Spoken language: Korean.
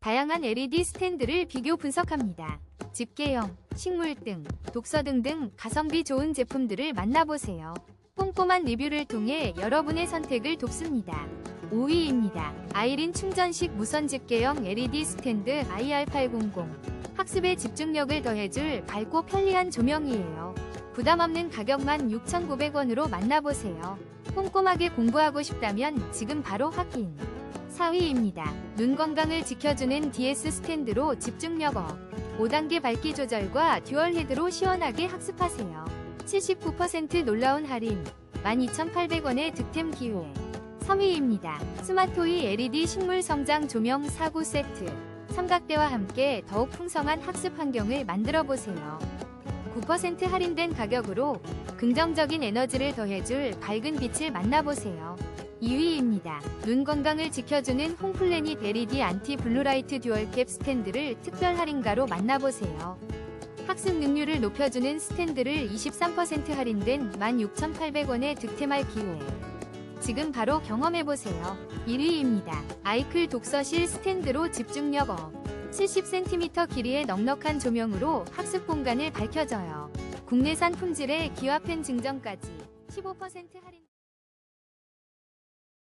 다양한 LED 스탠드를 비교 분석합니다. 집게형, 식물 등, 독서 등등 가성비 좋은 제품들을 만나보세요. 꼼꼼한 리뷰를 통해 여러분의 선택을 돕습니다. 5위입니다. 아이린 충전식 무선 집게형 LED 스탠드 IR800. 학습에 집중력을 더해줄 밝고 편리한 조명이에요. 부담 없는 가격만 6,900원으로 만나보세요. 꼼꼼하게 공부하고 싶다면 지금 바로 확인. 4위입니다. 눈 건강을 지켜주는 DS 스탠드로 집중력 업. 5단계 밝기 조절과 듀얼 헤드로 시원하게 학습하세요. 79% 놀라운 할인. 12,800원의 득템 기회. 3위입니다. 스마토이 LED 식물 성장 조명 4구 세트. 삼각대와 함께 더욱 풍성한 학습 환경을 만들어 보세요. 9% 할인된 가격으로 긍정적인 에너지를 더해줄 밝은 빛을 만나보세요. 2위입니다. 눈 건강을 지켜주는 홈플래닛 LED 안티 블루라이트 듀얼캡 스탠드를 특별 할인가로 만나보세요. 학습 능률을 높여주는 스탠드를 23% 할인된 16,800원에 득템할 기회. 지금 바로 경험해보세요. 1위입니다. 아이클 독서실 스탠드로 집중력 업. 70cm 길이의 넉넉한 조명으로 학습 공간을 밝혀줘요. 국내산 품질의 기화펜 증정까지 15% 할인.